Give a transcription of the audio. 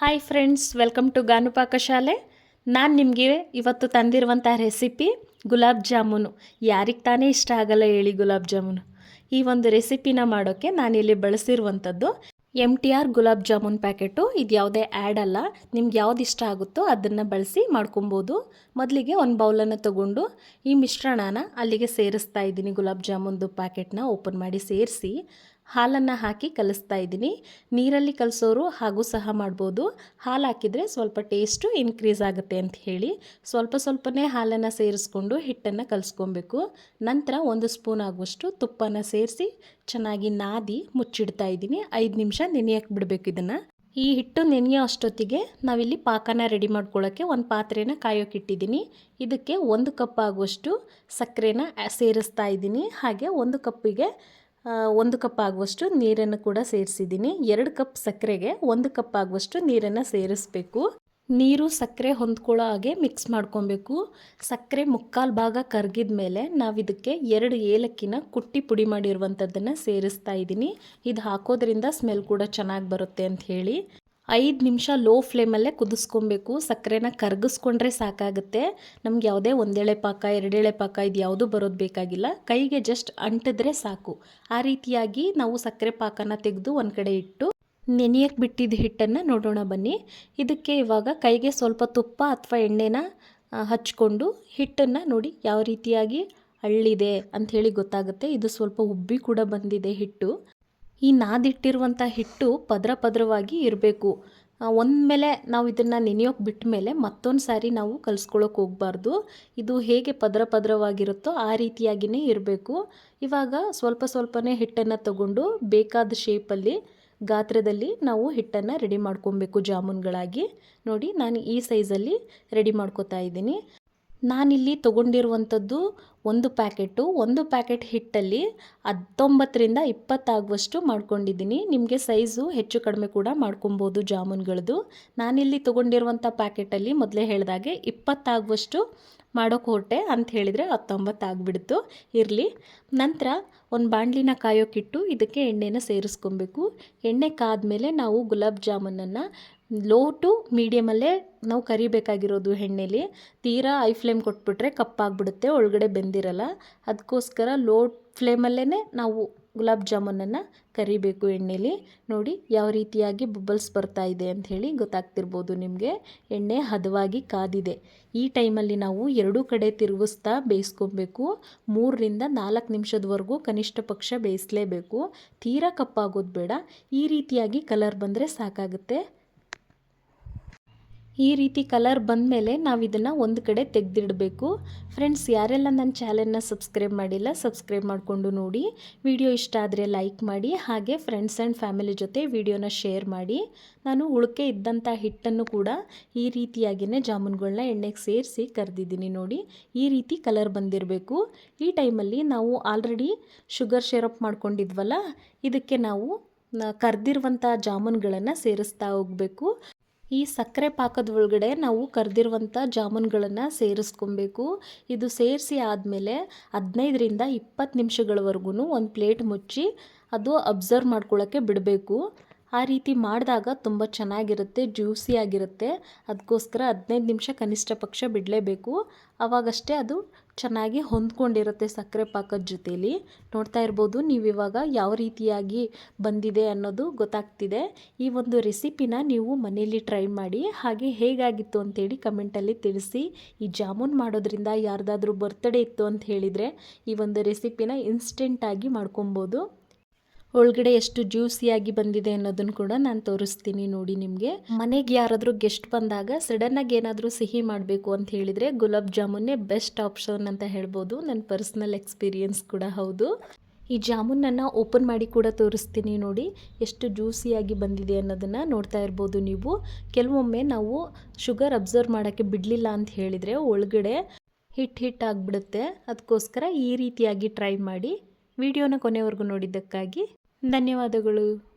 Hi friends welcome to Ganu Pakashale ನಾನು ನಿಮಗೆ ಇವತ್ತು ತಂದಿರುವಂಥ ರೆಸಿಪಿ ಗುಲಾಬ್ ಜಾಮೂನು. ಯಾರಿಗೆ ತಾನೇ ಇಷ್ಟ ಆಗಲ್ಲ ಹೇಳಿ ಗುಲಾಬ್ ಜಾಮೂನು. ಈ ಒಂದು ರೆಸಿಪಿನ ಮಾಡೋಕ್ಕೆ ನಾನಿಲ್ಲಿ ಬಳಸಿರುವಂಥದ್ದು M T R gulab jamun packet. ಇದು ಯಾವುದೇ ಆ್ಯಡ್ ಅಲ್ಲ. ನಿಮ್ಗೆ ಯಾವ್ದು ಇಷ್ಟ ಆಗುತ್ತೋ ಅದನ್ನು ಬಳಸಿ ಮಾಡ್ಕೊಬೋದು. ಮೊದಲಿಗೆ ಒಂದು ಬೌಲನ್ನು ತಗೊಂಡು ಈ ಮಿಶ್ರಣನ ಅಲ್ಲಿಗೆ ಸೇರಿಸ್ತಾ ಇದ್ದೀನಿ ಗುಲಾಬ್ ಜಾಮೂನ್ದು ಪ್ಯಾಕೆಟ್ನ ಓಪನ್ ಮಾಡಿ ಸೇರಿಸಿ. ಹಾಲನ್ನು ಹಾಕಿ ಕಲಿಸ್ತಾ ಇದ್ದೀನಿ. ನೀರಲ್ಲಿ ಕಲಿಸೋರು ಹಾಗೂ ಸಹ ಮಾಡ್ಬೋದು. ಹಾಲು ಹಾಕಿದರೆ ಸ್ವಲ್ಪ ಟೇಸ್ಟು ಇನ್ಕ್ರೀಸ್ ಆಗುತ್ತೆ ಅಂತ ಹೇಳಿ ಸ್ವಲ್ಪ ಸ್ವಲ್ಪನೇ ಹಾಲನ್ನು ಸೇರಿಸ್ಕೊಂಡು ಹಿಟ್ಟನ್ನು ಕಲಿಸ್ಕೊಬೇಕು. ನಂತರ ಒಂದು ಸ್ಪೂನ್ ಆಗುವಷ್ಟು ತುಪ್ಪನ ಸೇರಿಸಿ ಚೆನ್ನಾಗಿ ನಾದಿ ಮುಚ್ಚಿಡ್ತಾ ಇದ್ದೀನಿ. ಐದು ನಿಮಿಷ ನೆನೆಯಕ್ಕೆ ಬಿಡಬೇಕು ಇದನ್ನು. ಈ ಹಿಟ್ಟು ನೆನೆಯೋ ಅಷ್ಟೊತ್ತಿಗೆ ನಾವಿಲ್ಲಿ ಪಾಕನ ರೆಡಿ ಮಾಡ್ಕೊಳ್ಳೋಕ್ಕೆ ಒಂದು ಪಾತ್ರೆನ ಕಾಯೋಕ್ಕಿಟ್ಟಿದ್ದೀನಿ ಇದಕ್ಕೆ ಒಂದು ಕಪ್ ಆಗುವಷ್ಟು ಸಕ್ಕರೆನ ಸೇರಿಸ್ತಾ ಇದ್ದೀನಿ. ಹಾಗೆ ಒಂದು ಕಪ್ಪಿಗೆ ಒಂದು ಕಪ್ ಆಗುವಷ್ಟು ನೀರನ್ನು ಕೂಡ ಸೇರಿಸಿದ್ದೀನಿ. ಎರಡು ಕಪ್ ಸಕ್ಕರೆಗೆ ಒಂದು ಕಪ್ ಆಗುವಷ್ಟು ನೀರನ್ನು ಸೇರಿಸ್ಬೇಕು. ನೀರು ಸಕ್ಕರೆ ಹೊಂದ್ಕೊಳ್ಳೋ ಹಾಗೆ ಮಿಕ್ಸ್ ಮಾಡ್ಕೊಬೇಕು. ಸಕ್ಕರೆ ಮುಕ್ಕಾಲು ಭಾಗ ಕರಗಿದ ಮೇಲೆ ನಾವು ಇದಕ್ಕೆ ಎರಡು ಏಲಕ್ಕಿನ ಕುಟ್ಟಿ ಪುಡಿ ಮಾಡಿರುವಂಥದ್ದನ್ನು ಸೇರಿಸ್ತಾ ಇದ್ದೀನಿ. ಇದು ಹಾಕೋದ್ರಿಂದ ಸ್ಮೆಲ್ ಕೂಡ ಚೆನ್ನಾಗಿ ಬರುತ್ತೆ ಅಂತ ಹೇಳಿ. ಐದು ನಿಮಿಷ ಲೋ ಫ್ಲೇಮಲ್ಲೇ ಕುದಿಸ್ಕೊಬೇಕು. ಸಕ್ಕರೆನ ಕರಗಿಸ್ಕೊಂಡ್ರೆ ಸಾಕಾಗುತ್ತೆ. ನಮ್ಗೆ ಯಾವುದೇ ಒಂದೆಳೆ ಪಾಕ, ಎರಡೆಳೆ ಪಾಕ ಇದು ಯಾವುದೂ ಬರೋದು ಬೇಕಾಗಿಲ್ಲ. ಕೈಗೆ ಜಸ್ಟ್ ಅಂಟಿದ್ರೆ ಸಾಕು. ಆ ರೀತಿಯಾಗಿ ನಾವು ಸಕ್ಕರೆ ಪಾಕನ ತೆಗೆದು ಒಂದು ಕಡೆ ಇಟ್ಟು ನೆನೆಯಕ್ಕೆ ಬಿಟ್ಟಿದ್ದ ಹಿಟ್ಟನ್ನು ನೋಡೋಣ ಬನ್ನಿ. ಇದಕ್ಕೆ ಇವಾಗ ಕೈಗೆ ಸ್ವಲ್ಪ ತುಪ್ಪ ಅಥವಾ ಎಣ್ಣೆನ ಹಚ್ಕೊಂಡು ಹಿಟ್ಟನ್ನು ನೋಡಿ ಯಾವ ರೀತಿಯಾಗಿ ಅಳ್ಳಿದೆ ಅಂಥೇಳಿ ಗೊತ್ತಾಗುತ್ತೆ. ಇದು ಸ್ವಲ್ಪ ಉಬ್ಬಿ ಕೂಡ ಬಂದಿದೆ ಹಿಟ್ಟು. ಈ ನಾದಿಟ್ಟಿರುವಂಥ ಹಿಟ್ಟು ಪದ್ರ ಪದ್ರವಾಗಿ ಇರಬೇಕು. ಮೇಲೆ ನಾವು ಇದನ್ನು ನೆನೆಯೋಕೆ ಬಿಟ್ಟ ಮೇಲೆ ಮತ್ತೊಂದು ಸಾರಿ ನಾವು ಕಲಿಸ್ಕೊಳ್ಳೋಕೆ ಹೋಗಬಾರ್ದು. ಇದು ಹೇಗೆ ಪದ್ರ ಪದ್ರವಾಗಿರುತ್ತೋ ಆ ರೀತಿಯಾಗಿಯೇ ಇರಬೇಕು. ಇವಾಗ ಸ್ವಲ್ಪ ಸ್ವಲ್ಪನೇ ಹಿಟ್ಟನ್ನು ತಗೊಂಡು ಬೇಕಾದ ಶೇಪಲ್ಲಿ ಗಾತ್ರದಲ್ಲಿ ನಾವು ಹಿಟ್ಟನ್ನು ರೆಡಿ ಮಾಡ್ಕೊಬೇಕು ಜಾಮೂನ್ಗಳಾಗಿ. ನೋಡಿ, ನಾನು ಈ ಸೈಜಲ್ಲಿ ರೆಡಿ ಮಾಡ್ಕೋತಾ ಇದ್ದೀನಿ. ನಾನಿಲ್ಲಿ ತೊಗೊಂಡಿರುವಂಥದ್ದು ಒಂದು ಪ್ಯಾಕೆಟು. ಒಂದು ಪ್ಯಾಕೆಟ್ ಹಿಟ್ಟಲ್ಲಿ ಹತ್ತೊಂಬತ್ತರಿಂದ ಇಪ್ಪತ್ತಾಗುವಷ್ಟು ಮಾಡ್ಕೊಂಡಿದ್ದೀನಿ. ನಿಮಗೆ ಸೈಜು ಹೆಚ್ಚು ಕಡಿಮೆ ಕೂಡ ಮಾಡ್ಕೊಬೋದು ಜಾಮೂನ್ಗಳದ್ದು ನಾನಿಲ್ಲಿ ತೊಗೊಂಡಿರುವಂಥ ಪ್ಯಾಕೆಟಲ್ಲಿ ಮೊದಲೇ ಹೇಳಿದಾಗೆ ಇಪ್ಪತ್ತಾಗುವಷ್ಟು ಮಾಡೋಕ್ಕೆ ಹೊರಟೆ ಅಂತ ಹೇಳಿದರೆ ಹತ್ತೊಂಬತ್ತು ಆಗಿಬಿಡ್ತು ಇರಲಿ. ನಂತರ ಒಂದು ಬಾಣಲಿನ ಕಾಯೋಕ್ಕಿಟ್ಟು ಇದಕ್ಕೆ ಎಣ್ಣೆನ ಸೇರಿಸ್ಕೊಬೇಕು. ಎಣ್ಣೆ ಕಾದ ಮೇಲೆ ನಾವು ಗುಲಾಬ್ ಜಾಮೂನನ್ನು ಲೋ ಟು ಮೀಡಿಯಮಲ್ಲೇ ನಾವು ಕರಿಬೇಕಾಗಿರೋದು ಎಣ್ಣೆಲಿ. ತೀರಾ ಐ ಫ್ಲೇಮ್ ಕೊಟ್ಬಿಟ್ರೆ ಕಪ್ಪಾಗ್ಬಿಡುತ್ತೆ, ಒಳಗಡೆ ಬೆಂದಿರಲ್ಲ. ಅದಕ್ಕೋಸ್ಕರ ಲೋ ಫ್ಲೇಮಲ್ಲೇ ನಾವು ಗುಲಾಬ್ ಜಾಮೂನನ್ನು ಕರಿಬೇಕು ಎಣ್ಣೆಲಿ. ನೋಡಿ ಯಾವ ರೀತಿಯಾಗಿ ಬಬಲ್ಸ್ ಬರ್ತಾ ಇದೆ ಅಂತ ಹೇಳಿ ಗೊತ್ತಾಗ್ತಿರ್ಬೋದು ನಿಮಗೆ. ಎಣ್ಣೆ ಹದವಾಗಿ ಕಾದಿದೆ. ಈ ಟೈಮಲ್ಲಿ ನಾವು ಎರಡೂ ಕಡೆ ತಿರುಗಿಸ್ತಾ ಬೇಯಿಸ್ಕೊಬೇಕು. ಮೂರರಿಂದ ನಾಲ್ಕು ನಿಮಿಷದವರೆಗೂ ಕನಿಷ್ಠ ಪಕ್ಷ ಬೇಯಿಸಲೇಬೇಕು. ತೀರಾ ಕಪ್ಪಾಗೋದು ಬೇಡ. ಈ ರೀತಿಯಾಗಿ ಕಲರ್ ಬಂದರೆ ಸಾಕಾಗುತ್ತೆ. ಈ ರೀತಿ ಕಲರ್ ಬಂದಮೇಲೆ ನಾವು ಇದನ್ನು ಒಂದು ಕಡೆ ತೆಗೆದಿಡಬೇಕು. ಫ್ರೆಂಡ್ಸ್ ಯಾರೆಲ್ಲ ನನ್ನ ಚಾನೆಲ್ನ ಸಬ್ಸ್ಕ್ರೈಬ್ ಮಾಡಿಲ್ಲ ಸಬ್ಸ್ಕ್ರೈಬ್ ಮಾಡಿಕೊಂಡು ನೋಡಿ. ವಿಡಿಯೋ ಇಷ್ಟ ಆದರೆ ಲೈಕ್ ಮಾಡಿ, ಹಾಗೆ ಫ್ರೆಂಡ್ಸ್ ಆ್ಯಂಡ್ ಫ್ಯಾಮಿಲಿ ಜೊತೆ ವಿಡಿಯೋನ ಶೇರ್ ಮಾಡಿ. ನಾನು ಉಳಿಕೆ ಇದ್ದಂಥ ಹಿಟ್ಟನ್ನು ಕೂಡ ಈ ರೀತಿಯಾಗಿಯೇ ಜಾಮೂನ್ಗಳನ್ನ ಎಣ್ಣೆಗೆ ಸೇರಿಸಿ ಕರೆದಿದ್ದೀನಿ ನೋಡಿ. ಈ ರೀತಿ ಕಲರ್ ಬಂದಿರಬೇಕು. ಈ ಟೈಮಲ್ಲಿ ನಾವು ಆಲ್ರೆಡಿ ಶುಗರ್ ಶೇರಪ್ ಮಾಡ್ಕೊಂಡಿದ್ವಲ್ಲ, ಇದಕ್ಕೆ ನಾವು ಕರೆದಿರುವಂಥ ಜಾಮೂನ್ಗಳನ್ನು ಸೇರಿಸ್ತಾ ಹೋಗಬೇಕು. ಈ ಸಕ್ಕರೆ ಪಾಕದ ಒಳಗಡೆ ನಾವು ಕರೆದಿರುವಂಥ ಜಾಮೂನ್ಗಳನ್ನು ಸೇರಿಸ್ಕೊಬೇಕು. ಇದು ಸೇರಿಸಿ ಆದಮೇಲೆ ಹದಿನೈದರಿಂದ ಇಪ್ಪತ್ತು ನಿಮಿಷಗಳವರೆಗೂ ಒಂದು ಪ್ಲೇಟ್ ಮುಚ್ಚಿ ಅದು ಅಬ್ಸರ್ವ್ ಮಾಡ್ಕೊಳ್ಳೋಕ್ಕೆ ಬಿಡಬೇಕು. ಆ ರೀತಿ ಮಾಡಿದಾಗ ತುಂಬ ಚೆನ್ನಾಗಿರುತ್ತೆ ಜ್ಯೂಸಿಯಾಗಿರುತ್ತೆ ಅದಕ್ಕೋಸ್ಕರ ಹದಿನೈದು ನಿಮಿಷ ಕನಿಷ್ಠ ಪಕ್ಷ ಬಿಡಲೇಬೇಕು. ಆವಾಗಷ್ಟೇ ಅದು ಚೆನ್ನಾಗಿ ಹೊಂದ್ಕೊಂಡಿರುತ್ತೆ ಸಕ್ಕರೆ ಪಾಕದ ಜೊತೇಲಿ. ನೋಡ್ತಾ ಇರ್ಬೋದು ನೀವು ಇವಾಗ ಯಾವ ರೀತಿಯಾಗಿ ಬಂದಿದೆ ಅನ್ನೋದು ಗೊತ್ತಾಗ್ತಿದೆ. ಈ ಒಂದು ರೆಸಿಪಿನ ನೀವು ಮನೆಯಲ್ಲಿ ಟ್ರೈ ಮಾಡಿ, ಹಾಗೆ ಹೇಗಾಗಿತ್ತು ಅಂತೇಳಿ ಕಮೆಂಟಲ್ಲಿ ತಿಳಿಸಿ. ಈ ಜಾಮೂನ್ ಮಾಡೋದ್ರಿಂದ ಯಾರ್ದಾದ್ರೂ ಬರ್ತ್ಡೇ ಇತ್ತು ಅಂತ ಹೇಳಿದರೆ ಈ ಒಂದು ರೆಸಿಪಿನ ಇನ್ಸ್ಟೆಂಟಾಗಿ ಮಾಡ್ಕೊಬೋದು. ಒಳಗಡೆ ಎಷ್ಟು ಜ್ಯೂಸಿಯಾಗಿ ಬಂದಿದೆ ಅನ್ನೋದನ್ನು ಕೂಡ ನಾನು ತೋರಿಸ್ತೀನಿ ನೋಡಿ ನಿಮಗೆ. ಮನೆಗೆ ಯಾರಾದರೂ ಗೆಸ್ಟ್ ಬಂದಾಗ ಸಡನ್ನಾಗಿ ಏನಾದರೂ ಸಿಹಿ ಮಾಡಬೇಕು ಅಂತ ಹೇಳಿದರೆ ಗುಲಾಬ್ ಜಾಮೂನೇ ಬೆಸ್ಟ್ ಆಪ್ಷನ್ ಅಂತ ಹೇಳ್ಬೋದು. ನನ್ನ ಪರ್ಸ್ನಲ್ ಎಕ್ಸ್ಪೀರಿಯನ್ಸ್ ಕೂಡ ಹೌದು. ಈ ಜಾಮೂನನ್ನು ಓಪನ್ ಮಾಡಿ ಕೂಡ ತೋರಿಸ್ತೀನಿ ನೋಡಿ. ಎಷ್ಟು ಜ್ಯೂಸಿಯಾಗಿ ಬಂದಿದೆ ಅನ್ನೋದನ್ನು ನೋಡ್ತಾ ಇರ್ಬೋದು ನೀವು. ಕೆಲವೊಮ್ಮೆ ನಾವು ಶುಗರ್ ಅಬ್ಸರ್ವ್ ಮಾಡೋಕ್ಕೆ ಬಿಡಲಿಲ್ಲ ಅಂತ ಹೇಳಿದರೆ ಒಳಗಡೆ ಹಿಟ್ ಹಿಟ್ ಆಗಿಬಿಡುತ್ತೆ. ಅದಕ್ಕೋಸ್ಕರ ಈ ರೀತಿಯಾಗಿ ಟ್ರೈ ಮಾಡಿ. ವಿಡಿಯೋನ ಕೊನೆವರೆಗೂ ನೋಡಿದ್ದಕ್ಕಾಗಿ ಧನ್ಯವಾದಗಳು.